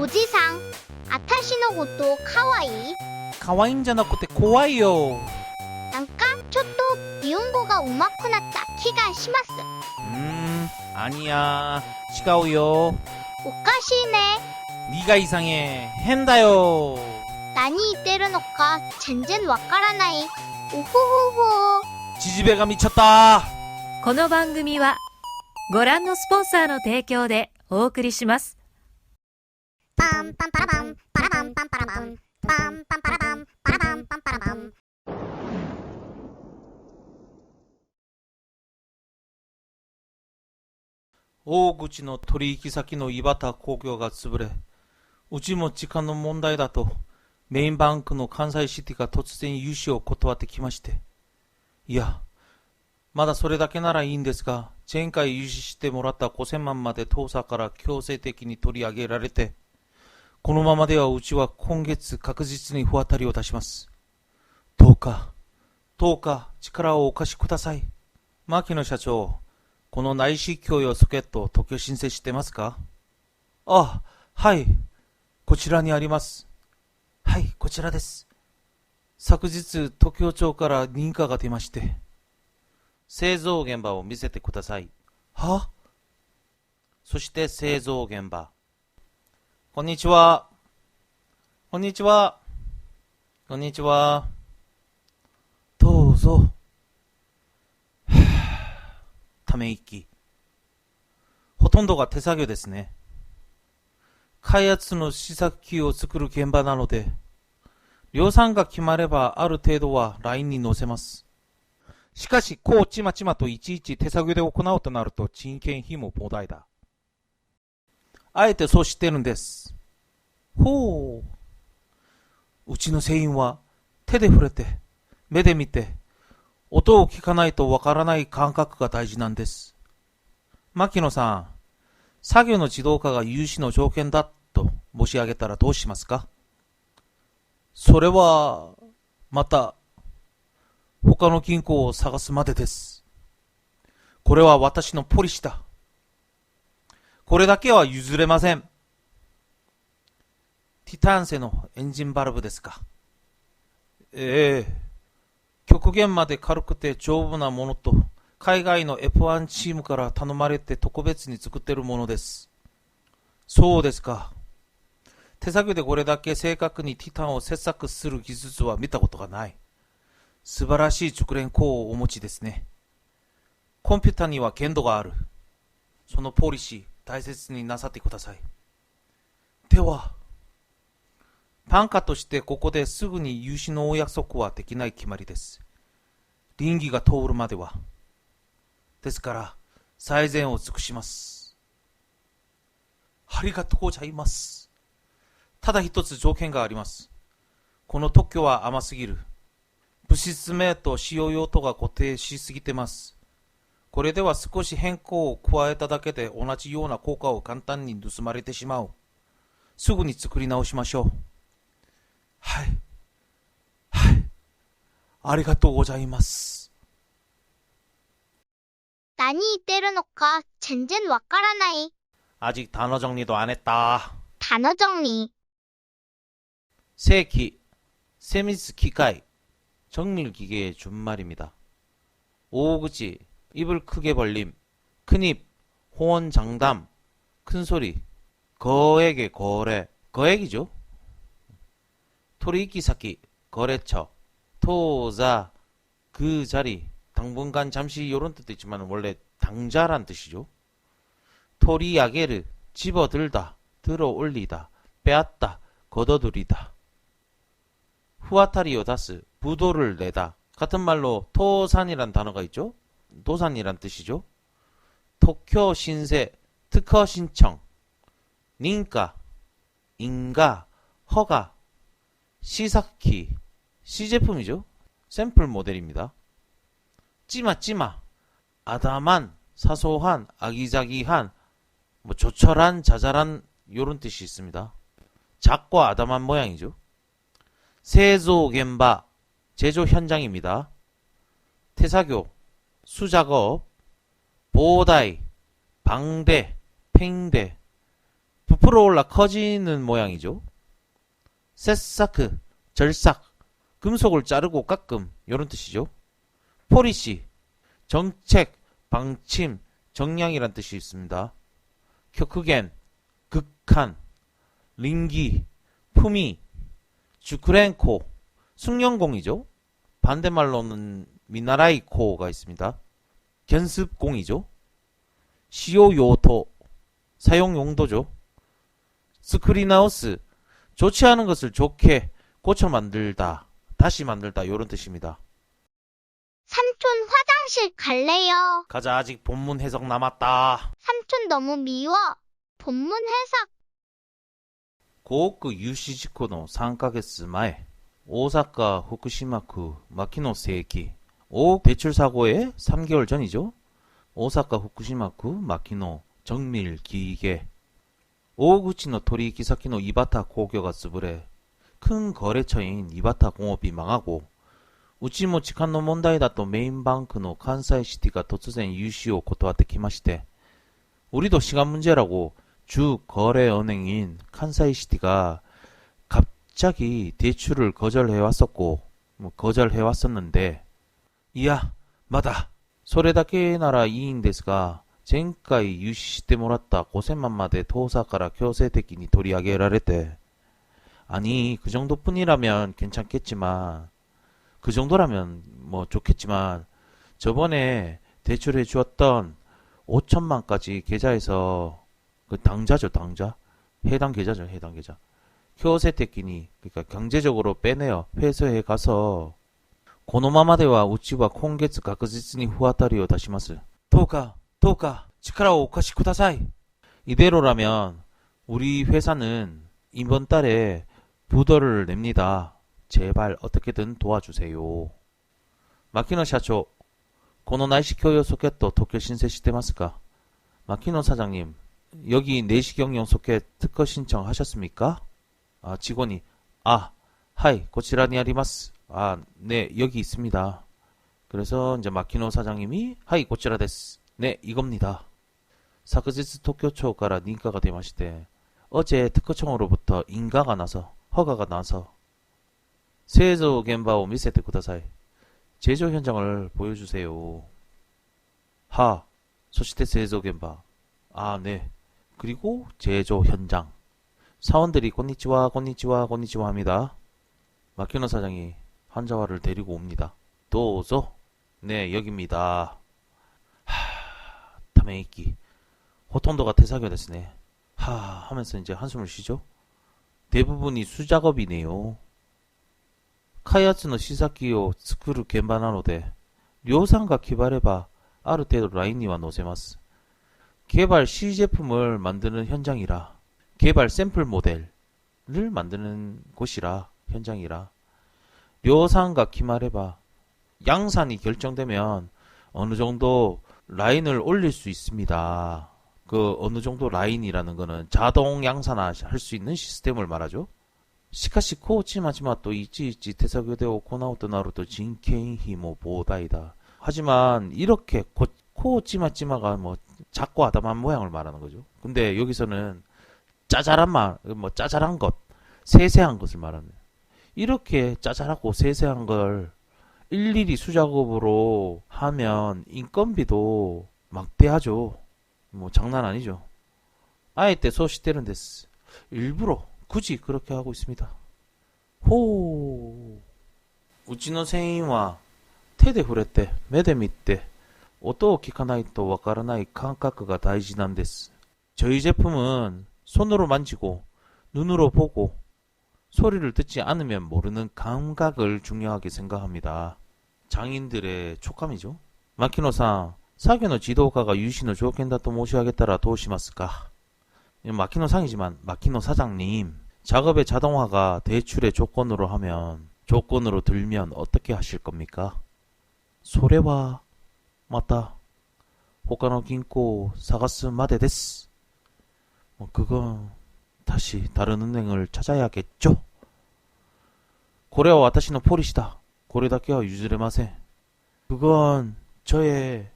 おじさん、あたしのことかわいい可愛いんじゃなくて怖いよ。なんかちょっと日本語が上手くなった気がします。 음, 아니야. 違うよ.おかしいね。 네가 이상해. hen다요. 何言ってるのか全然わからない。おほほほ。 지지배가 미쳤다. この番組はご覧のスポンサーの提供でお送りします。 パンパンパラパン、パラパンパンパラパン、パンパンパラパン、パラパンパンパラパン。大口の取引先の井端工業が潰れ、うちも時間の問題だと、メインバンクの関西シティが突然融資を断ってきまして。いや、まだそれだけならいいんですが、前回融資してもらった5000万まで当社から強制的に取り上げられて、このままではうちは今月確実に不当たりを出します。どうか、どうか力をお貸しください。牧野社長、この内視鏡用ソケットを特許申請してますか？あ、はい。こちらにあります。はい、こちらです。昨日、東京町から認可が出まして。製造現場を見せてください。は？そして製造現場。こんにちは。こんにちは。こんにちは。どうぞ。ため息。ほとんどが手作業ですね。開発の試作機を作る現場なので、量産が決まればある程度はラインに載せます。しかし、こうちまちまといちいち手作業で行うとなると人件費も膨大だ。あえてそうしてるんです。ほう。うちの製品は手で触れて、目で見て、音を聞かないとわからない感覚が大事なんです。牧野さん、作業の自動化が融資の条件だと申し上げたらどうしますか？それは、また、他の銀行を探すまでです。これは私のポリシーだ。これだけは譲れません。ティタン製のエンジンバルブですか。ええ極限まで軽くて丈夫なものと、海外の F1 チームから頼まれて特別に作ってるものです。そうですか。手作業でこれだけ正確にティタンを切削する技術は見たことがない。素晴らしい熟練工をお持ちですね。コンピュータには限度がある。そのポリシー、大切になさってください。では、単価としてここですぐに融資のお約束はできない決まりです。倫理が通るまでは。ですから、最善を尽くします。ありがとうございます。ただ一つ条件があります。この特許は甘すぎる。物質名と使用用途が固定しすぎてます。これでは少し変更を加えただけで同じような効果を簡単に盗まれてしまう。すぐに作り直しましょう。はい。はい。ありがとうございます。何言ってるのか全然わからない。 아직 단어 정리도 안 했다. 단어 정리. 세기, 세미스 기가이, 정밀 기계의 준말입니다. 오그지, 입을 크게 벌림, 큰입, 호언 장담, 큰 소리, 거액의 거래, 거액이죠. 토리이키 사키, 거래처, 토자, 그 자리, 당분간 잠시 요런 뜻도 있지만 원래 당자란 뜻이죠. 토리야게르, 집어들다, 들어 올리다, 빼앗다, 걷어들이다. 후아타리오 다스, 부도를 내다. 같은 말로 토산이란 단어가 있죠? 도산이란 뜻이죠? 도쿄 신세, 특허 신청, 닌가, 인가, 허가, 시사키, 시제품이죠? 샘플 모델입니다. 찌마, 찌마, 아담한, 사소한, 아기자기한, 뭐 조촐한, 자잘한 요런 뜻이 있습니다. 작고 아담한 모양이죠. 세조 겐바 제조 현장입니다. 태사교 수작업 보다이 방대 팽대 부풀어 올라 커지는 모양이죠. 새사크, 절삭, 금속을 자르고 깎음 이런 뜻이죠. 포리시, 정책, 방침, 정량이란 뜻이 있습니다. 격크겐, 극한, 링기, 품위, 주크렌코, 숙련공이죠. 반대말로는 미나라이코가 있습니다. 견습공이죠. 시오요토 사용 용도죠. 스크린하우스 좋지 않은 것을 좋게 고쳐 만들다 다시 만들다 요런 뜻입니다. 삼촌 화장실 갈래요. 가자 아직 본문 해석 남았다. 삼촌 너무 미워. 본문 해석. 고오쿠 유시지코노 상가게스마에 오사카 후쿠시마쿠 마키노 세이키 5억 대출 사고의 3개월 전이죠. 오사카 후쿠시마쿠 마키노 정밀 기계. 오구치노 토리 기사키노 이바타 고교가 쓰브레. 큰 거래처인 이바타 공업이 망하고 우치모 치칸노 몬다이다또 메인방크노 칸사이시티가 도츠센 유시오 고토와테 키마시테 우리도 시간 문제라고 주 거래은행인 칸사이시티가 갑자기 대출을 거절해 왔었고 뭐 거절해 왔었는데 이야 마다 소레다케 나라 이인ですが前回融資してもらった5000万まで当社から強制的に取り上げられて 아니 그 정도뿐이라면 괜찮겠지만 그 정도라면 뭐 좋겠지만 저번에 대출해 주었던 5천만까지 계좌에서 그 당자죠 당자 해당 계좌죠 해당 계좌 효세테끼니 그러니까 경제적으로 빼내어 회수해 가서 고노마마데와 우치와 콩게츠 각지니 후아타리오 다시마스 도가 도가 치카라오 오카시 쿠다사이 이대로라면 우리 회사는 이번 달에 부도를 냅니다 제발 어떻게든 도와주세요 마키노 샤초 この内視共用ソケット特許申請してますか牧野 사장님, 여기 내시경용 소켓 특허 신청하셨습니까? 아, 직원이, 아, 하이, 고치라니 아리마스. 아, 네, 여기 있습니다. 그래서 이제 마키노 사장님이, 하이, 고치라 데스. 네, 이겁니다. 사크지스 도쿄초 가라 닌가가 되마시대. 어제 특허청으로부터 인가가 나서, 허가가 나서, 세조 겐바오 미세테 쿠다사이. 제조 현장을 보여주세요. 하, 소시테 제조 겐바. 아, 네. 그리고 제조 현장. 사원들이 곤니치와 곤니치와 곤니치와 합니다. 마키노 사장이 환자와를 데리고 옵니다. 도오소? 네, 여기입니다. 하, 타메이키. 호통도가 태사교가 됐으네. 하, 하면서 이제 한숨을 쉬죠. 대부분이 수작업이네요. 카야츠노 시사키요 스크루 겐바나노데 료상과 기발해봐 아르테도 라인이와 노세마스. 개발 시 제품을 만드는 현장이라 개발 샘플 모델을 만드는 곳이라 현장이라 묘산과 기말해봐. 양산이 결정되면 어느 정도 라인을 올릴 수 있습니다. 그 어느 정도 라인이라는 거는 자동 양산화 할 수 있는 시스템을 말하죠. 시카시 코치마지마 또 이치이치 대사교대 오코나우토 나루토 진케인 히모 보다이다. 하지만 이렇게 코치마지마가 뭐 작고 아담한 모양을 말하는 거죠. 근데 여기서는 짜잘한 말, 뭐 짜잘한 것, 세세한 것을 말하는 이렇게 짜잘하고 세세한 걸 일일이 수작업으로 하면 인건비도 막대하죠. 뭐 장난 아니죠. 아예 소시테는 데스. 일부러 굳이 그렇게 하고 있습니다. 호. 우치노 세인와 테데 후레테 메데 밑에 오토 기카나이토 와카라나이 칸카크가 다이지난 데스. 저희 제품은 손으로 만지고 눈으로 보고 소리를 듣지 않으면 모르는 감각을 중요하게 생각합니다. 장인들의 촉감이죠. 마키노상 사교의 지도가가 유신의 조건다と 모시하겠다라 도시마스까. 마키노 상이지만 마키노 사장님 작업의 자동화가 대출의 조건으로 하면 조건으로 들면 어떻게 하실 겁니까? 소래와 맞다. 호카노 긴코 사가스 마데 데스. 뭐 그건 다시 다른 은행을 찾아야겠죠. 고래와 와타시노 포리시다. 고래다케와 유즈레마세. 그건 저의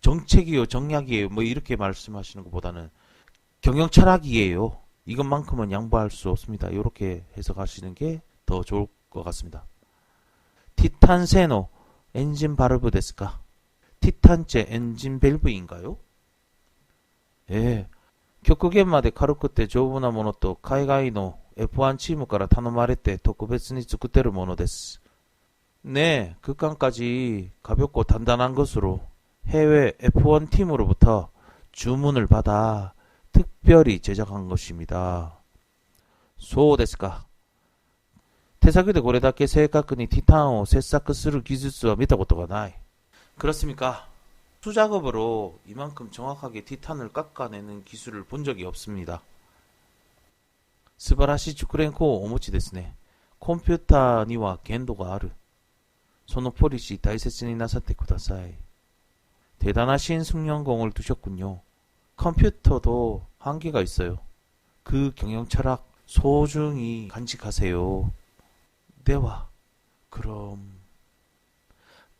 정책이요, 정략이에요. 뭐 이렇게 말씀하시는 것보다는 경영 철학이에요. 이것만큼은 양보할 수 없습니다. 이렇게 해석하시는 게 더 좋을 것 같습니다. 티탄세노 엔진 바르브 데스까? 티탄제 엔진 밸브인가요? 예. 極限まで軽くて丈夫なものと海外の F1 チームから頼まれて特別に作ってるものです。 네, 극강까지 가볍고 단단한 것으로 해외 F1 팀으로부터 주문을 받아 특별히 제작한 것입니다. そうですか。手作でこれだけ正確にティタンを切削する技術は見たことがない。 그렇습니까? 수작업으로 이만큼 정확하게 티탄을 깎아내는 기술을 본 적이 없습니다. 스바라시 주크렌코 오모치 데스네. 컴퓨터 니와 겐도가 아르. 소노포리시 다이세스니 나사테 쿠다사이. 대단하신 숙련공을 두셨군요. 컴퓨터도 한계가 있어요. 그 경영 철학 소중히 간직하세요. 대화. 그럼.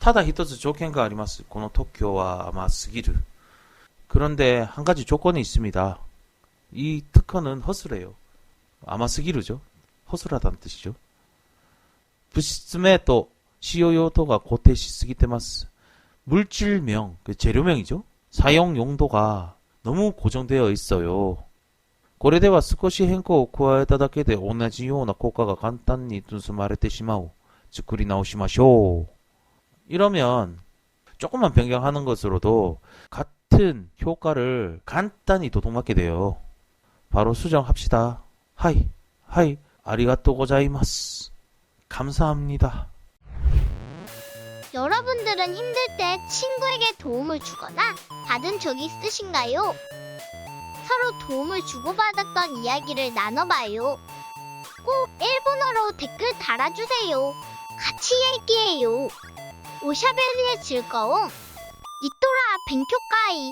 타다 히토츠 조켄가 아리마스. この特許は甘すぎる. 그런데 한 가지 조건이 있습니다. 이 특허는 허술해요. 아마스기르죠. 허술하다는 뜻이죠. 부시스메 또 시효요도가 고테시 쓰기때마스. 물질명, 그 재료명이죠. 사용 용도가 너무 고정되어 있어요. これでは少し変更を加えただけで同じような効果が簡単に盗まれてしまう。作り直しましょう。 이러면 조금만 변경하는 것으로도 같은 효과를 간단히 도둑맞게 돼요. 바로 수정합시다. 하이, 하이, 아리가또 고자이마스. 감사합니다. 여러분들은 힘들 때 친구에게 도움을 주거나 받은 적이 있으신가요? 서로 도움을 주고받았던 이야기를 나눠봐요. 꼭 일본어로 댓글 달아주세요. 같이 얘기해요. 오샤벨리의 즐거움. 니토라 벤쿄카이.